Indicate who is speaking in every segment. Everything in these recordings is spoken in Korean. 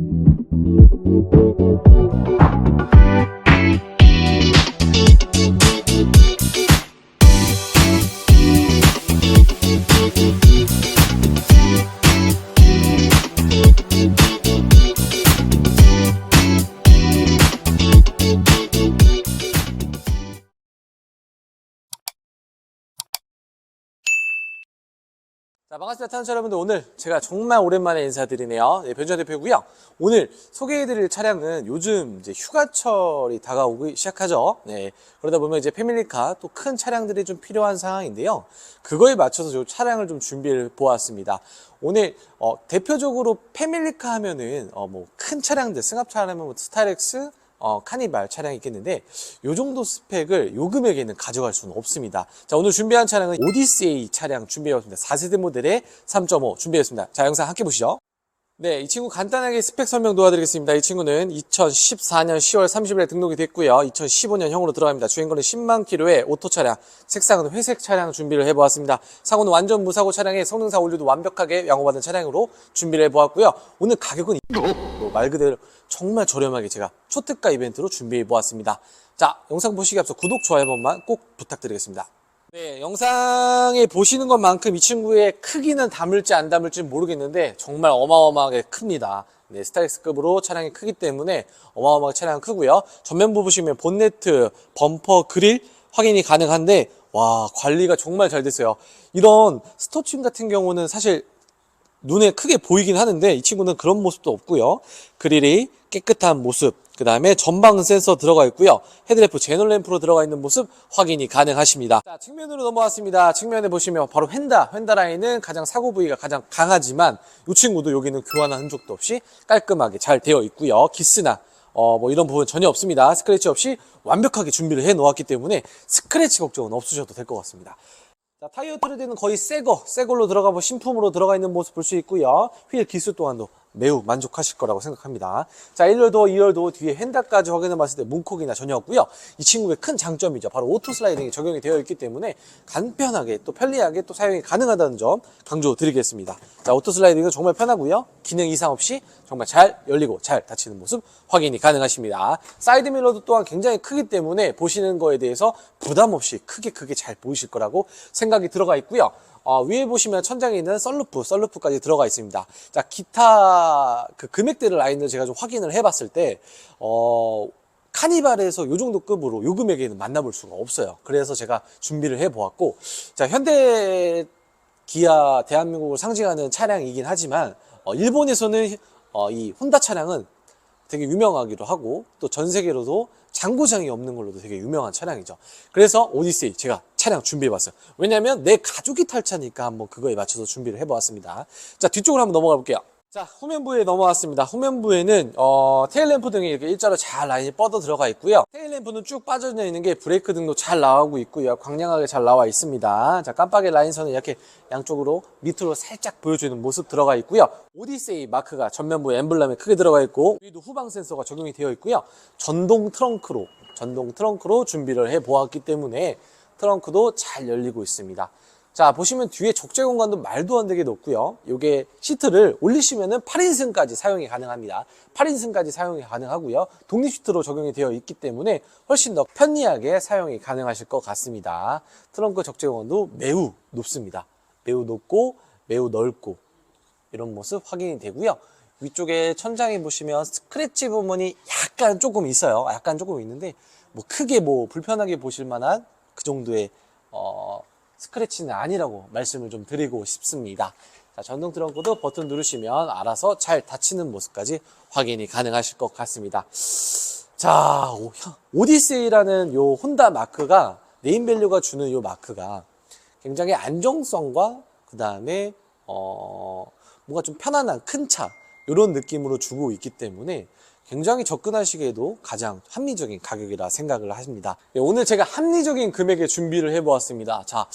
Speaker 1: 자, 반갑습니다. 타연차 여러분들. 오늘 제가 정말 오랜만에 인사드리네요. 네, 변주환 대표고요 오늘 소개해드릴 차량은 요즘 이제 휴가철이 다가오기 시작하죠. 네. 그러다 보면 이제 패밀리카 또 큰 차량들이 좀 필요한 상황인데요. 그거에 맞춰서 저 차량을 좀 준비를 보았습니다. 오늘 어, 대표적으로 패밀리카 하면은 어, 뭐 큰 차량들 승합차 하면 뭐 스타렉스 어, 카니발 차량이 있겠는데 요 정도 스펙을 요 금액에는 가져갈 수는 없습니다. 자, 오늘 준비한 차량은 오디세이 차량 준비해봤습니다. 4세대 모델의 3.5 준비했습니다. 자, 영상 함께 보시죠. 네, 이 친구 간단하게 스펙 설명 도와드리겠습니다. 이 친구는 2014년 10월 30일에 등록이 됐고요. 2015년형으로 들어갑니다. 주행거리 10만 킬로의 오토 차량, 색상은 회색 차량 준비를 해보았습니다. 상호는 완전 무사고 차량에 성능사 원료도 완벽하게 양호받은 차량으로 준비를 해보았고요. 오늘 가격은 뭐말 그대로 정말 저렴하게 제가 초특가 이벤트로 준비해 보았습니다. 자, 영상 보시기 앞서 구독, 좋아요 한 번만 꼭 부탁드리겠습니다. 네, 영상에 보시는 것만큼 이 친구의 크기는 담을지 안 담을지 모르겠는데 정말 어마어마하게 큽니다. 네, 스타렉스급으로 차량이 크기 때문에 어마어마하게 차량 크고요. 전면부 보시면 본네트, 범퍼, 그릴 확인이 가능한데 와 관리가 정말 잘 됐어요. 이런 스토칭 같은 경우는 사실 눈에 크게 보이긴 하는데 이 친구는 그런 모습도 없고요. 그릴이 깨끗한 모습, 그 다음에 전방 센서 들어가 있고요. 헤드램프, 제놀 램프로 들어가 있는 모습 확인이 가능하십니다. 자, 측면으로 넘어왔습니다. 측면에 보시면 바로 휀다, 휀다 라인은 가장 사고 부위가 가장 강하지만 이 친구도 여기는 교환한 흔적도 없이 깔끔하게 잘 되어 있고요. 기스나 어, 뭐 이런 부분 전혀 없습니다. 스크래치 없이 완벽하게 준비를 해 놓았기 때문에 스크래치 걱정은 없으셔도 될 것 같습니다. 자, 타이어 트레드는 거의 새 거, 새 걸로 들어가 고 신품으로 들어가 있는 모습 볼 수 있고요. 휠 기수 또한도 매우 만족하실 거라고 생각합니다. 자, 1열도, 2열도 뒤에 핸다까지 확인해 봤을 때 문콕이나 전혀 없고요. 이 친구의 큰 장점이죠. 바로 오토 슬라이딩이 적용이 되어 있기 때문에 간편하게 또 편리하게 또 사용이 가능하다는 점 강조드리겠습니다. 자, 오토 슬라이딩은 정말 편하고요. 기능 이상 없이 정말 잘 열리고 잘 닫히는 모습 확인이 가능하십니다. 사이드 밀러도 또한 굉장히 크기 때문에 보시는 거에 대해서 부담 없이 크게 크게 잘 보이실 거라고 생각이 들어가 있고요. 어, 위에 보시면 천장에 있는 썰루프, 썰루프까지 들어가 있습니다. 자, 기타 그 금액대를 라인을 제가 좀 확인을 해봤을 때, 어, 카니발에서 요 정도 급으로 요 금액에는 만나볼 수가 없어요. 그래서 제가 준비를 해보았고, 자, 현대 기아 대한민국을 상징하는 차량이긴 하지만, 어, 일본에서는 어, 이 혼다 차량은 되게 유명하기도 하고 또 전 세계로도 장고장이 없는 걸로도 되게 유명한 차량이죠. 그래서 오디세이 제가 차량 준비해봤어요. 왜냐면 내 가족이 탈 차니까 한번 그거에 맞춰서 준비를 해보았습니다. 자 뒤쪽으로 한번 넘어가 볼게요. 자 후면부에 넘어왔습니다. 후면부에는 어, 테일램프 등이 이렇게 일자로 잘 라인이 뻗어 들어가 있고요. 테일램프는 쭉 빠져져 있는 게 브레이크 등도 잘 나오고 있고요. 광량하게 잘 나와 있습니다. 자 깜빡이 라인선은 이렇게 양쪽으로 밑으로 살짝 보여주는 모습 들어가 있고요. 오디세이 마크가 전면부에 엠블럼에 크게 들어가 있고 위도 후방 센서가 적용이 되어 있고요. 전동 트렁크로 전동 트렁크로 준비를 해 보았기 때문에 트렁크도 잘 열리고 있습니다. 자 보시면 뒤에 적재 공간도 말도 안 되게 높고요. 이게 시트를 올리시면 은 8인승까지 사용이 가능합니다. 8인승까지 사용이 가능하고요. 독립 시트로 적용이 되어 있기 때문에 훨씬 더 편리하게 사용이 가능하실 것 같습니다. 트렁크 적재 공간도 매우 높습니다. 매우 높고 매우 넓고 이런 모습 확인이 되고요. 위쪽에 천장에 보시면 스크래치 부분이 약간 조금 있어요. 약간 조금 있는데 뭐 크게 뭐 불편하게 보실 만한 그 정도의 어, 스크래치는 아니라고 말씀을 좀 드리고 싶습니다. 자, 전동 트렁크도 버튼 누르시면 알아서 잘 닫히는 모습까지 확인이 가능하실 것 같습니다. 자, 오, 오디세이라는 요 혼다 마크가 네임밸류가 주는 요 마크가 굉장히 안정성과 그 다음에 어, 뭔가 좀 편안한 큰 차 이런 느낌으로 주고 있기 때문에 굉장히 접근하시기에도 가장 합리적인 가격이라 생각을 합니다. 네, 오늘 제가 합리적인 금액에 준비를 해보았습니다. 자,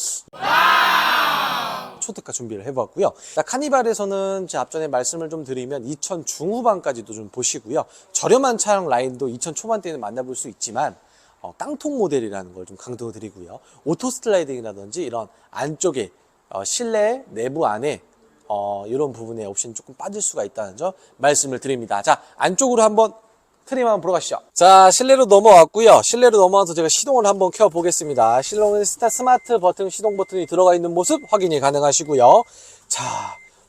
Speaker 1: 초특가 준비를 해보았고요. 자, 카니발에서는 제 앞전에 말씀을 좀 드리면 2000 중후반까지도 좀 보시고요. 저렴한 차량 라인도 2000 초반대는 만나볼 수 있지만 어, 깡통 모델이라는 걸 좀 강조 드리고요. 오토 슬라이딩이라든지 이런 안쪽에 어, 실내 내부 안에 어, 이런 부분에 옵션이 조금 빠질 수가 있다는 점 말씀을 드립니다. 자, 안쪽으로 한번 트림 한번 보러 가시죠. 자, 실내로 넘어왔고요. 실내로 넘어와서 제가 시동을 한번 켜 보겠습니다. 실내는 스타 스마트 버튼 시동 버튼이 들어가 있는 모습 확인이 가능하시고요. 자,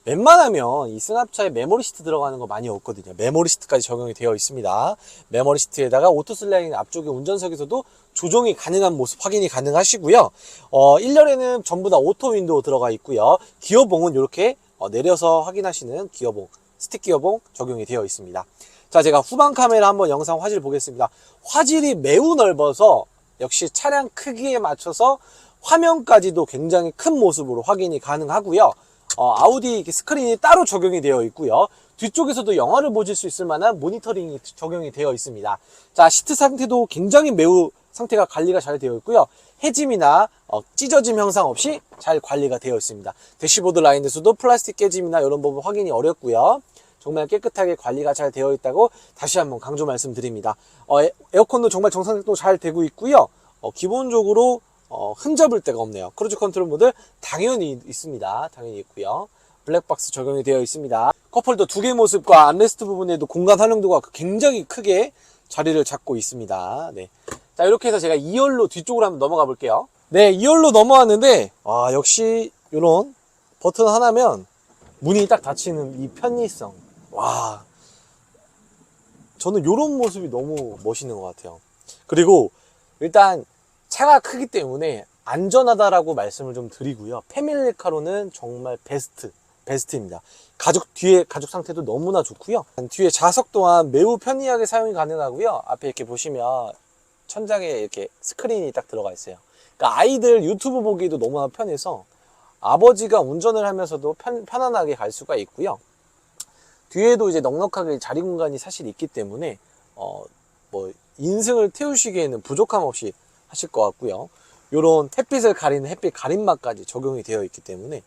Speaker 1: 웬만하면 이 스납차에 메모리 시트 들어가는 거 많이 없거든요. 메모리 시트까지 적용이 되어 있습니다. 메모리 시트에다가 오토 슬라이딩 앞쪽에 운전석에서도 조정이 가능한 모습 확인이 가능하시고요. 어, 1열에는 전부 다 오토 윈도우 들어가 있고요. 기어봉은 이렇게 어, 내려서 확인하시는 기어봉, 스틱 기어봉 적용이 되어 있습니다. 자, 제가 후방 카메라 한번 영상 화질 보겠습니다. 화질이 매우 넓어서 역시 차량 크기에 맞춰서 화면까지도 굉장히 큰 모습으로 확인이 가능하고요. 어, 아우디 스크린이 따로 적용이 되어 있고요. 뒤쪽에서도 영화를 보실 수 있을 만한 모니터링이 적용이 되어 있습니다. 자, 시트 상태도 굉장히 매우 상태가 관리가 잘 되어 있고요. 해짐이나 어, 찢어짐 형상 없이 잘 관리가 되어 있습니다. 대시보드 라인에서도 플라스틱 깨짐이나 이런 부분 확인이 어렵고요. 정말 깨끗하게 관리가 잘 되어 있다고 다시 한번 강조 말씀드립니다. 어, 에, 에어컨도 정말 정상적으로 잘 되고 있고요. 어, 기본적으로 어, 흠잡을 데가 없네요. 크루즈 컨트롤 모드 당연히 있습니다. 당연히 있고요. 블랙박스 적용이 되어 있습니다. 컵홀더 두개 모습과 암레스트 부분에도 공간 활용도가 굉장히 크게 자리를 잡고 있습니다. 네. 자, 이렇게 해서 제가 2열로 뒤쪽으로 한번 넘어가 볼게요. 네, 2열로 넘어왔는데, 아, 역시, 요런 버튼 하나면 문이 딱 닫히는 이 편리성. 와. 저는 요런 모습이 너무 멋있는 것 같아요. 그리고, 일단, 차가 크기 때문에 안전하다라고 말씀을 좀 드리고요. 패밀리카로는 정말 베스트, 베스트입니다. 가죽, 뒤에 가죽 상태도 너무나 좋고요. 뒤에 좌석 또한 매우 편리하게 사용이 가능하고요. 앞에 이렇게 보시면 천장에 이렇게 스크린이 딱 들어가 있어요. 그러니까 아이들 유튜브 보기도 너무나 편해서 아버지가 운전을 하면서도 편, 편안하게 갈 수가 있고요. 뒤에도 이제 넉넉하게 자리 공간이 사실 있기 때문에 어, 뭐 인승을 태우시기에는 부족함 없이 하실 것 같고요. 요런 햇빛을 가리는 햇빛 가림막까지 적용이 되어 있기 때문에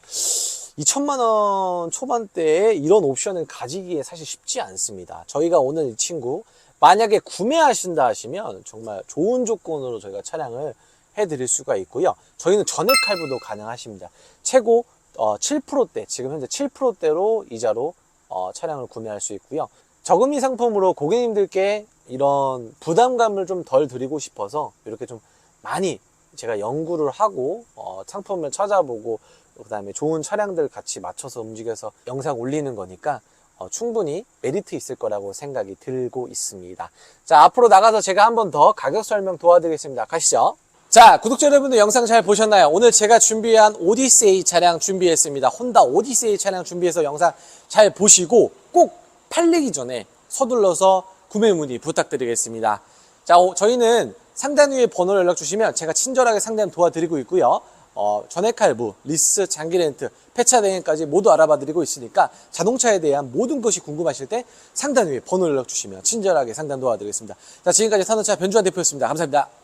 Speaker 1: 2천만 원 초반대에 이런 옵션을 가지기에 사실 쉽지 않습니다. 저희가 오늘 이 친구 만약에 구매하신다 하시면 정말 좋은 조건으로 저희가 차량을 해드릴 수가 있고요. 저희는 전액 할부도 가능하십니다. 최고 어, 7%대, 지금 현재 7%대로 이자로 어, 차량을 구매할 수 있고요. 저금리 상품으로 고객님들께 이런 부담감을 좀 덜 드리고 싶어서 이렇게 좀 많이 제가 연구를 하고 어, 상품을 찾아보고 그다음에 좋은 차량들 같이 맞춰서 움직여서 영상 올리는 거니까 어, 충분히 메리트 있을 거라고 생각이 들고 있습니다. 자 앞으로 나가서 제가 한 번 더 가격 설명 도와드리겠습니다. 가시죠. 자 구독자 여러분들 영상 잘 보셨나요? 오늘 제가 준비한 오디세이 차량 준비했습니다. 혼다 오디세이 차량 준비해서 영상 잘 보시고 꼭 팔리기 전에 서둘러서 구매 문의 부탁드리겠습니다. 자, 오- 저희는 상단 위에 번호 연락 주시면 제가 친절하게 상담 도와드리고 있고요. 어, 전액 할부, 리스, 장기 렌트, 폐차 대행까지 모두 알아봐 드리고 있으니까 자동차에 대한 모든 것이 궁금하실 때 상단 위에 번호 연락 주시면 친절하게 상담 도와드리겠습니다. 자, 지금까지 산업차 변주환 대표였습니다. 감사합니다.